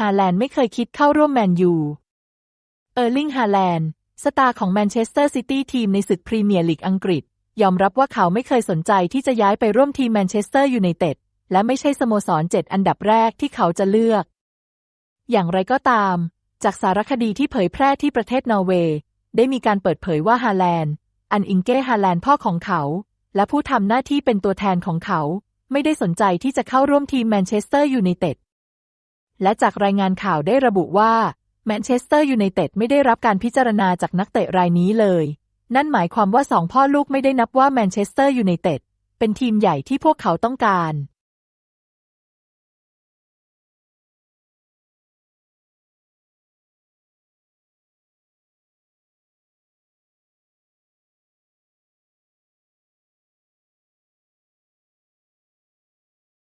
ฮาแลนด์ไม่เคยคิดเข้าร่วมแมนยู เออร์ลิงฮาแลนด์สตาร์ของแมนเชสเตอร์ซิตี้ทีมในศึกพรีเมียร์ลีกอังกฤษ ยอมรับว่าเขาไม่เคยสนใจที่จะย้ายไปร่วมทีมแมนเชสเตอร์ยูไนเต็ดและไม่ใช่สโมสรเจ็ดอันดับแรกที่เขาจะเลือก อย่างไรก็ตาม จากสารคดีที่เผยแพร่ที่ประเทศนอร์เวย์ ได้มีการเปิดเผยว่าฮาแลนด์ อันอิงเก้ฮาแลนด์พ่อของเขา และผู้ทำหน้าที่เป็นตัวแทนของเขา ไม่ได้สนใจที่จะเข้าร่วมทีมแมนเชสเตอร์ยูไนเต็ด และจากรายงานข่าวได้ระบุว่าแมนเชสเตอร์ยูไนเต็ดไม่ได้รับการพิจารณาจากนักเตะรายนี้เลย นั่นหมายความว่าสองพ่อลูกไม่ได้นับว่าแมนเชสเตอร์ยูไนเต็ดเป็นทีมใหญ่ที่พวกเขาต้องการ